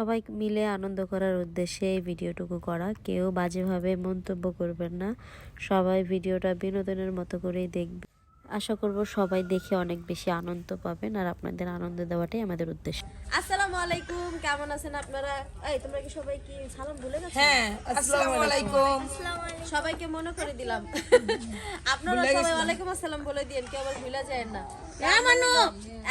সবাই মিলে আনন্দ করার উদ্দেশ্যে এই ভিডিওটুকু করা। কেউ বাজেভাবে মন্তব্য করবেন না। সবাই ভিডিওটা বিনোদনের মতো করেই দেখবে। আশা করব সবাই দেখে অনেক বেশি আনন্দ পাবেন আর আপনাদের আনন্দ দেওয়াটাই আমাদের উদ্দেশ্য। আসসালামু আলাইকুম কেমন আছেন আপনারা? এই তোমরা কি সবাই কি সালাম ভুলে গেছো? হ্যাঁ আসসালামু আলাইকুম। সবাইকে মনে করে দিলাম। আপনারা সবাই ওয়ালাইকুম আসসালাম বলে দিয়েন কেউ আবার ভুলে যায় না।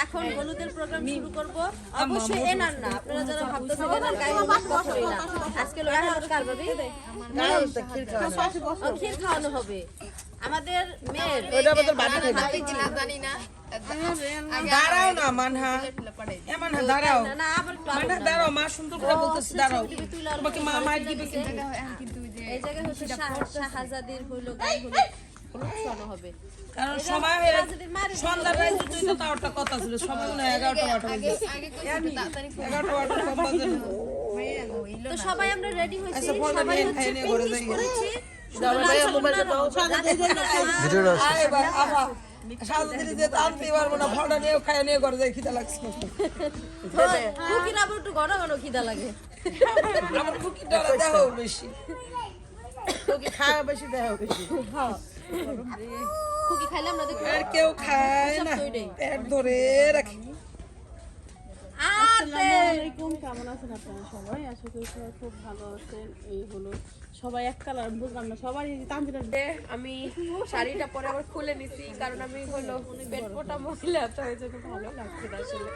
এখন হলুদের প্রোগ্রাম শুরু করব। অবশ্যই এনার না আপনারা যারা ভাবতেছেন এনার গায়ে হলুদ কখনোই না। আজকে লোক কার বাবি ক্ষীর খাওয়ানো হবে। আমাদের মেয়ের ওটা আমাদের বাড়ি না জানি না। দাঁড়াও না মানহা। এ মানহা দাঁড়াও। মানহা দাঁড়াও মা সুন্দর করে বলতেছে দাঁড়াও। তোমাকে মা মার দিবে কিন্তু। এই জায়গায় হচ্ছে শাহজাদির হলুদ খাওয়ানো হবে। কারণ সময় হয়ে সন্ধ্যার রাইতে তুই তো তাও কথা ছিল। সময় মনে হয় এগারোটা বারোটা বাজে। এগারোটা বারোটা কম বাজে তো সবাই আমরা রেডি হয়েছি। আচ্ছা, সবাই হচ্ছে খাই নিয়ে ঘরে প্র্যাকটিস করেছি। দাঁড়াও, ভাইয়া, মোবাইলটা দাও। আয় এবার, আহা। শাহজাদির যে টানতে পারব না, ফলটা নিয়েও খাইয়ে নিয়ে ঘরে যাই, খিদে লাগছে। কুকির আবার একটু ঘন ঘন খিদা লাগে। আমার কুকিটা ওরা বেশি। খায় বেশি, দেহও বেশি। কুকি দেখো আর কেউ খায় না। পেট ধরে রাখে। আলাইকুম কেমন আছেন আপনারা সবাই? আশা করি সবাই খুব ভালো আছেন। এই হলো সবাই এক কালার বুঝলাম না সবাই আমি শাড়িটা পরে আবার খুলে নিছি কারণ আমি হলো পেট মহিলা তো এই জন্য ভালো লাগছে না আসলে।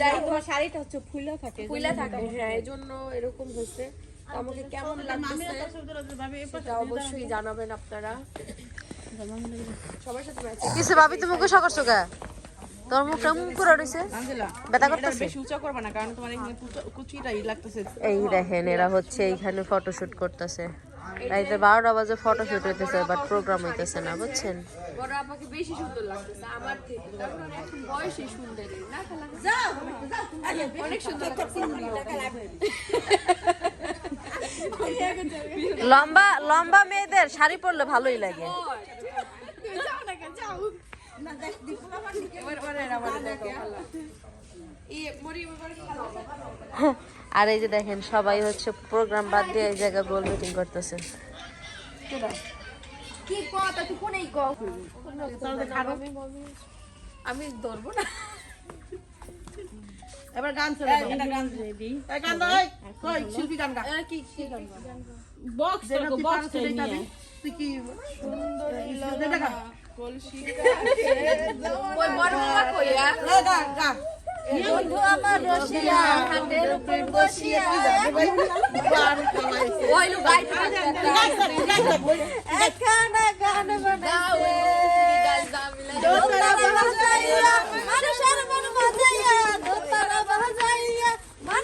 যাই তোমার শাড়িটা হচ্ছে ফুলা থাকে খুলে থাকে হ্যাঁ এই জন্য এরকম হয়েছে। তো আমাকে কেমন লাগতেছে? সেটা অবশ্যই জানাবেন আপনারা। কিসে ভাবি তুমি গোসা করছ গা তোর মুখ করে রয়েছে ব্যথা করতেছে? বেশি উঁচা করবে না কারণ তোমার এখানে লাগতেছে। এই দেখেন এরা হচ্ছে এইখানে ফটোশুট করতেছে। রাইতে বারোটা বাজে ফটোশুট হইতেছে বাট প্রোগ্রাম হইতেছে না বুঝছেন? বড় আমাকে বেশি সুন্দর লাগতেছে আমার থেকে। কারণ এখন বয়সই সুন্দরী না খালা? অনেক সুন্দর লম্বা লম্বা মেয়েদের শাড়ি পরলে ভালোই লাগে। আর এই যে দেখেন সবাই হচ্ছে প্রোগ্রাম বাদ দিয়ে এই জায়গায় গোল মিটিং করতেছে। কি কথা তুই কোনেই কও আমি ধরবো না এবার গান চলে গান গান শিল্পী গান গা। কি কি বক্স দেখো বক্স নিয়ে তুই কি ওই বড় বাবা কইয়া এ, গা, গা। বন্ধু আমার রসিয়া হাতের উপর বসিয়া। ওই লু গাই একখানা গান বানাইছে। দোতারা বাজাইয়া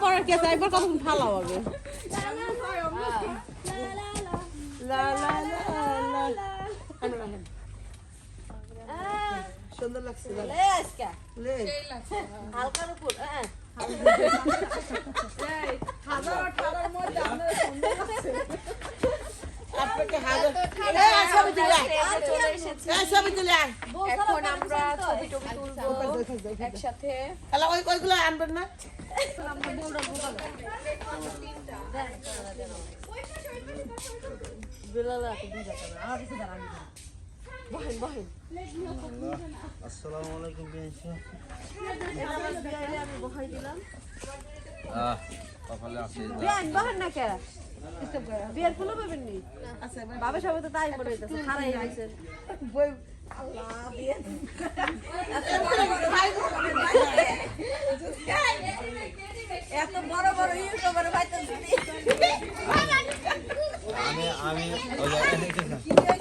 পড়ার কে চাই এবার কতক্ষণ ভালো হবে লা, লা, লা, লা। সুন্দর লাগছে গা। লে আজকে? লে। হালকার উপর হ্যাঁ। আপনাকে হাজার এই, ছবি তুলে আয়। আসসালামু আলাইকুম আমি বহাই দিলাম আহ কপালে আছে বেন বহান না কে বিয়ের ফুলও পাবেন নি বাবা সবাই তো তাই মনে হইতেছে বই এত বড় বড় ইউটিউবার আমি আমি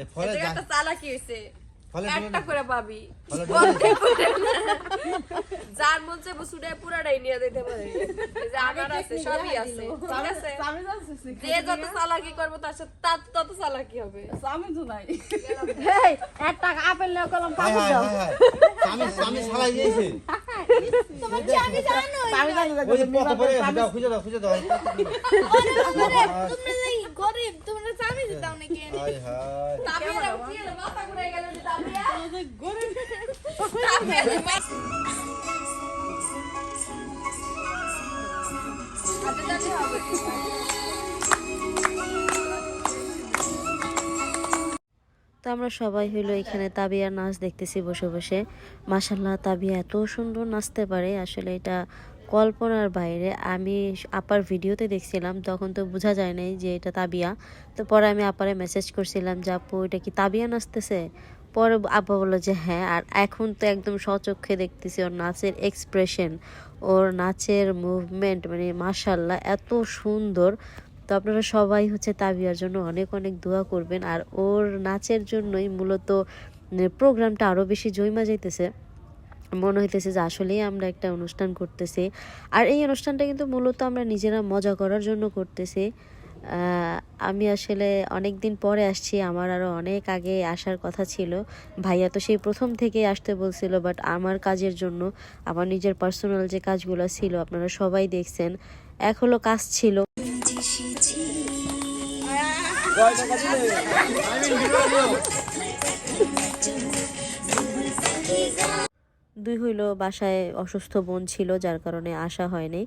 এই ফলে একটা চালাকি হয়েছে ফলে একটা করে পাবি। যার মন চাইব সুডে পুরাটাই নিয়ে যেতে পারে। যে আমার আছে সবই আছে ঠিক আছে? যে যত চালাকি করব তার সাথে তার তত চালাকি হবে। আমি তো নাই। একটা আপেল কলম আমি আমি দিয়েছি গরিব তোমরা দিতাম নাকি হাই হাই। তাবিয়া কি হলো মাথা ঘুরে গেল যে তাবিয়া হাতে জানি হবে তো আমরা সবাই হইল এখানে তাবিয়ার নাচ দেখতেছি বসে বসে। মাসাল্লাহ তাবিয়া এত সুন্দর নাচতে পারে। আসলে এটা কল্পনার বাইরে আমি আপার ভিডিওতে দেখছিলাম, তখন তো বোঝা যায় নাই যে এটা তাবিয়া। তো পরে আমি আপারে মেসেজ করছিলাম যে, আপু, এটা কি তাবিয়া নাচতেছে? পরে আপা বলল যে হ্যাঁ আর এখন তো একদম স্বচক্ষে দেখতেছি ওর নাচের এক্সপ্রেশন ওর নাচের মুভমেন্ট মানে মাসাল্লাহ এত সুন্দর। তো আপনারা সবাই হচ্ছে তাবিয়ার জন্য অনেক অনেক দোয়া করবেন। আর ওর নাচের জন্যই মূলত প্রোগ্রামটা আরও বেশি জৈমা যাইতেছে। মনে হইতেছে যে আসলেই আমরা একটা অনুষ্ঠান করতেছি। আর এই অনুষ্ঠানটা কিন্তু মূলত আমরা নিজেরা মজা করার জন্য করতেছি। আহ, আমি আসলে অনেক দিন পরে আসছি আমার আরও অনেক আগে আসার কথা ছিল। ভাইয়া তো সেই প্রথম থেকেই আসতে বলছিল বাট আমার কাজের জন্য আমার নিজের পার্সোনাল যে কাজগুলো ছিল আপনারা সবাই দেখছেন। এক হলো কাজ ছিল। দুই হইল বাসায় অসুস্থ বোন ছিল, যার কারণে আসা হয়নি।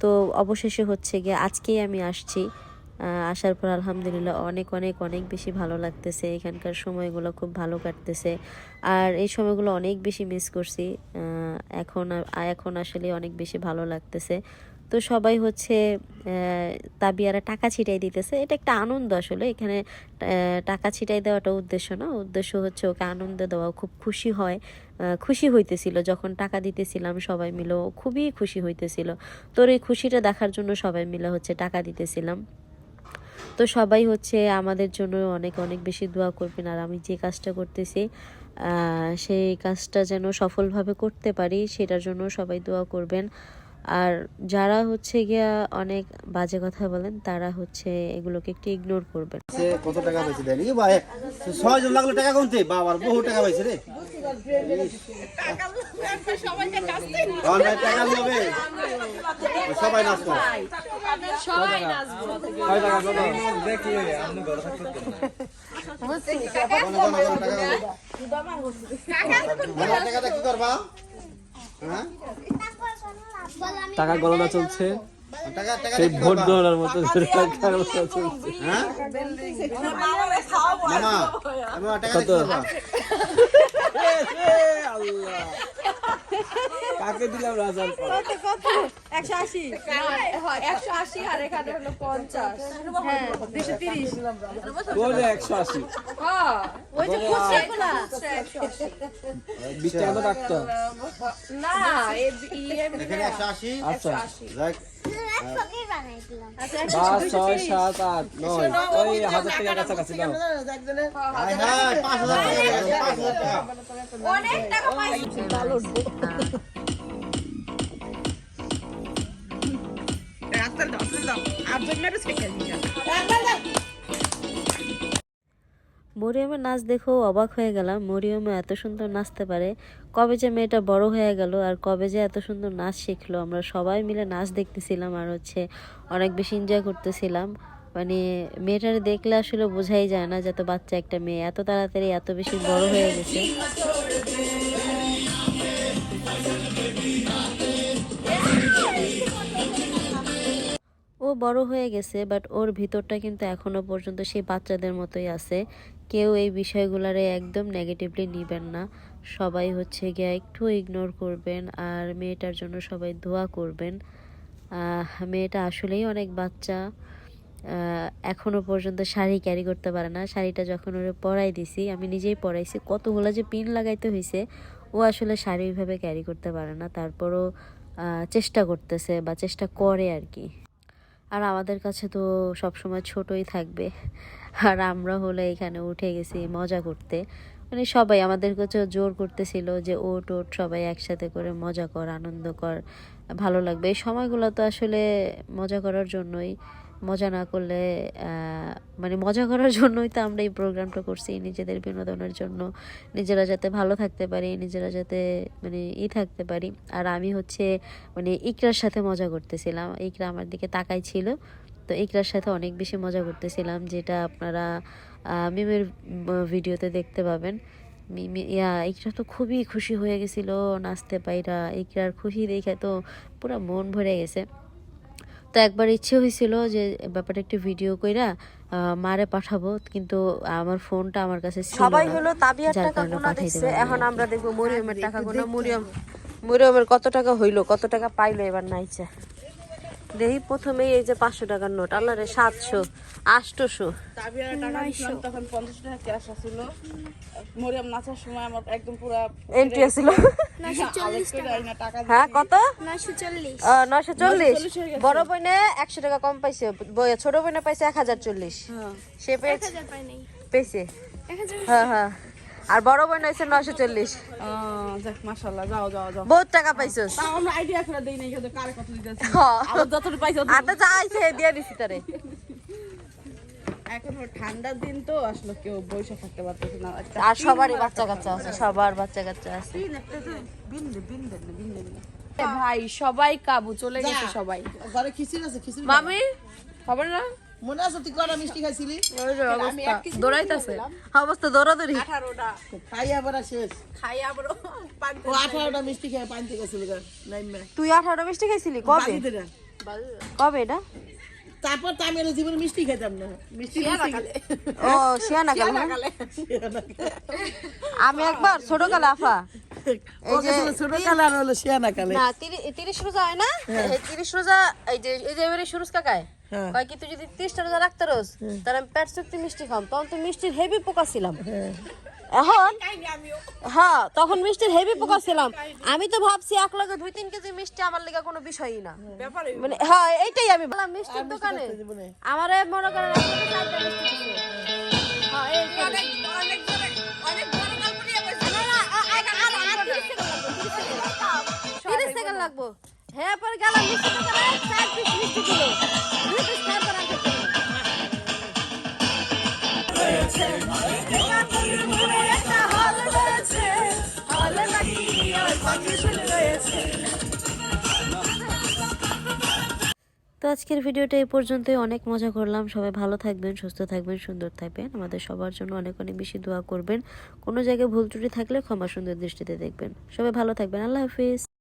তো অবশেষে হচ্ছে গিয়ে আজকেই আমি আসছি। আসার পর আলহামদুলিল্লাহ অনেক অনেক অনেক বেশি ভালো লাগতেছে। এখানকার সময়গুলো খুব ভালো কাটতেছে। আর এই সময়গুলো অনেক বেশি মিস করছি। এখন এখন আসলে অনেক বেশি ভালো লাগতেছে। তো সবাই হচ্ছে তাবিয়ারা টাকা ছিটাই দিতেছে। এটা একটা আনন্দ আসলে। এখানে টাকা ছিটাই দেওয়াটা উদ্দেশ্য না। উদ্দেশ্য হচ্ছে ওকে আনন্দ দেওয়া খুব খুশি হয়। খুশি হইতেছিল, যখন টাকা দিতেছিলাম সবাই মিলে খুবই খুশি হইতেছিল। তোর এই খুশিটা দেখার জন্য সবাই মিলে হচ্ছে টাকা দিতেছিলাম। তো সবাই হচ্ছে আমাদের জন্য অনেক অনেক বেশি দোয়া করবেন, আর আমি যে কাজটা করতেছি সেই কাজটা যেন সফলভাবে করতে পারি, সেটার জন্য সবাই দোয়া করবেন। আর যারা হচ্ছে গিয়া অনেক বাজে কথা বলেন তারা হচ্ছে এগুলোকে একটু ইগনোর করবেন। কত টাকা পাইছে দেন ভাই ছয় জন লাগল টাকা বাবার বহু টাকা পাইছে রে। টাকা নেবে। সবাই নাচ সবাই নাচবো। টাকাটা কি করবা হ্যাঁ? টাকা গণনা চলছে। টাকা টাকা সেই ভোট গণনার মতো চলছে হ্যাঁ মামা আমরা টাকা কি করবা কাকে দিলাম রাজার একশো আশি। একশো আশি আর এখানে হলো পঞ্চাশ। হ্যাঁ দুশো তিরিশ। বলে একশো আশি। হ্যাঁ ওই যে খুচরা গুলা বিশ টাকা তো রাখতো না এ- ইয়ে এখানে আচ্ছা। দেখ পাঁচ ছয় সাত মরিয়মের নাচ দেখেও অবাক হয়ে গেলাম। মরিয়মে এত সুন্দর নাচতে পারে। কবে যে মেয়েটা বড় হয়ে গেল আর কবে যে এত সুন্দর নাচ শিখলো, আমরা সবাই মিলে নাচ দেখতেছিলাম আর হচ্ছে অনেক বেশি এনজয় করতেছিলাম। মানে মেয়েটার দেখলে আসলে বোঝাই যায় না যে এত বাচ্চা একটা মেয়ে, এত তাড়াতাড়ি এত বেশি বড় হয়ে গেছে। বড় হয়ে গেছে বাট ওর ভিতরটা কিন্তু এখনও পর্যন্ত সেই বাচ্চাদের মতোই আছে। কেউ এই বিষয়গুলারে একদম নেগেটিভলি নিবেন না। সবাই হচ্ছে গিয়ে একটু ইগনোর করবেন আর মেয়েটার জন্য সবাই দোয়া করবেন। মেয়েটা আসলেই অনেক বাচ্চা। আহ, এখনও পর্যন্ত শাড়ি ক্যারি করতে পারে না। শাড়িটা যখন ওরে পরাই দিছি আমি নিজেই পরাইছি কতগুলো যে পিন লাগাইতে হয়েছে ও আসলে শাড়ি ওইভাবে ক্যারি করতে পারে না। তারপরও চেষ্টা করতেছে বা চেষ্টা করে আর কি। আর আমাদের কাছে তো সবসময় ছোটই থাকবে। আর আমরা হলে এখানে উঠে গেছি মজা করতে। মানে সবাই আমাদের কাছে জোর করতেছিল যে ওট ওট সবাই একসাথে করে মজা কর, আনন্দ কর, ভালো লাগবে। এই সময়গুলো তো আসলে মজা করার জন্যই। মজা না করলে মানে মজা করার জন্যই তো আমরা এই প্রোগ্রামটা করছি, নিজেদের বিনোদনের জন্য। নিজেরা যাতে ভালো থাকতে পারি, নিজেরা যাতে মানে ই থাকতে পারি। আর আমি হচ্ছে মানে ইকরার সাথে মজা করতেছিলাম। ইকরা আমার দিকে তাকাই ছিল তো ইকরার সাথে অনেক বেশি মজা করতেছিলাম, যেটা আপনারা মিমের ভিডিওতে দেখতে পাবেন। মিমি, ইয়া, ইকরা তো খুবই খুশি হয়ে গেছিল, নাচতে পাইরা। ইকরার খুশি দেখে তো পুরো মন ভরে গেছে। তো একবার ইচ্ছে হয়েছিল যে ব্যাপারটা একটু ভিডিও কইরা আহ, মারে পাঠাবো কিন্তু আমার ফোনটা আমার কাছে ছিল সবাই হলো তাবিয়ার টাকা গুনা পাঠাইতে এখন আমরা দেখব মরিয়মের টাকা গোনা মরিয়ম মরিয়মের কত টাকা হইল কত টাকা পাইলো এবার নাইছে দেখি প্রথমেই এই যে পাঁচশো টাকার নোট আল্লাহ রে সাতশো আটশোশো। তাবিয়ার টাকা দিছিলাম তখন পঞ্চাশ টাকা ক্যাশ আসছিল মরিয়াম নাচার সময় আমার একদম পুরা এন্ট্রি টাকা। হ্যাঁ কত? নয়শো চল্লিশ। হয়ে। বড় বইনে একশো টাকা কম পাইছে বই- ছোট বইনে পাইছে এক হাজার চল্লিশ। সে পেয়েছে। পেয়েছে। হ্যাঁ হ্যাঁ। আর বড় বইনে হয়েছে চল্লিশ। আহ, যাও যাও যাও। বহুত টাকা পাইছস। তাও আমরা আইডিয়া করে দেই নাই কারে কত দিতেছি। আমার যতটুকু পাইছি ততটুকু। আর তো যা আইছে দিয়ে দিছি তারে। এখন ঠান্ডার দিন তো আসলে কেউ থাকতে পারতেছে না। আর সবারই বাচ্চা কাচ্চা আছে সবার বাচ্চা কাচ্চা আছে। ভাই সবাই কাবু চলে গেছে সবাই। ঘরে খিচুড়ি আছে খিচুড়ি মামি খবর না? মনে আছে তুই কটা মিষ্টি খাইছিলি? ওই যে অবস্থা। দৌড়াইতেছে। অবস্থা দৌড়াদৌড়ি। খাই আবার শেষ। খাই আবার ও আঠারোটা মিষ্টি খেয়ে পানি থেকে গেছিল তুই আঠারোটা মিষ্টি খাইছিলি? কবে? কবে এটা? তারপর তো আমি জীবনে মিষ্টি খেতাম না। মিষ্টি ও শিয়ানা কাল আমি একবার ছোট কালে আফা এই যে ছোট কালে আর হলো শিয়ানা কালে। না তিরিশ রোজা হয় না? এই তিরিশ রোজা এই যে এই যে এবারে সুরজ কাকায়? হ্যাঁ। কয় কি তুই যদি তিরিশটা রোজা রাখতে রোজ তাহলে আমি পেট চুক্তি মিষ্টি খাম তখন তুই মিষ্টির হেভি পোকা ছিলাম। এখন হ্যাঁ তখন মিষ্টির হেভি পোকা ছিলাম। আমি তো ভাবছি এক লগে দুই তিন কেজি মিষ্টি আমার লেগে কোনো বিষয়ই না। মানে হ্যাঁ এইটাই আমি বললাম মিষ্টির দোকানে আমারে মনে করেন এক লগে চারটা মিষ্টি দিছে। হ্যাঁ, এই তো। না, না, আ- আ- আ- আর 30 সেকেন্ড লাগবে, 30 সেকেন্ড। 30 সেকেন্ড লাগবো হ্যাঁ না। তো আজকের ভিডিওটা এই পর্যন্তই। অনেক মজা করলাম। সবাই ভালো থাকবেন, সুস্থ থাকবেন, সুন্দর থাকবেন। আমাদের সবার জন্য অনেক অনেক বেশি দোয়া করবেন। কোনো জায়গায় ভুল ত্রুটি থাকলে ক্ষমা সুন্দর দৃষ্টিতে দেখবেন। সবাই ভালো থাকবেন। আল্লাহ হাফিজ।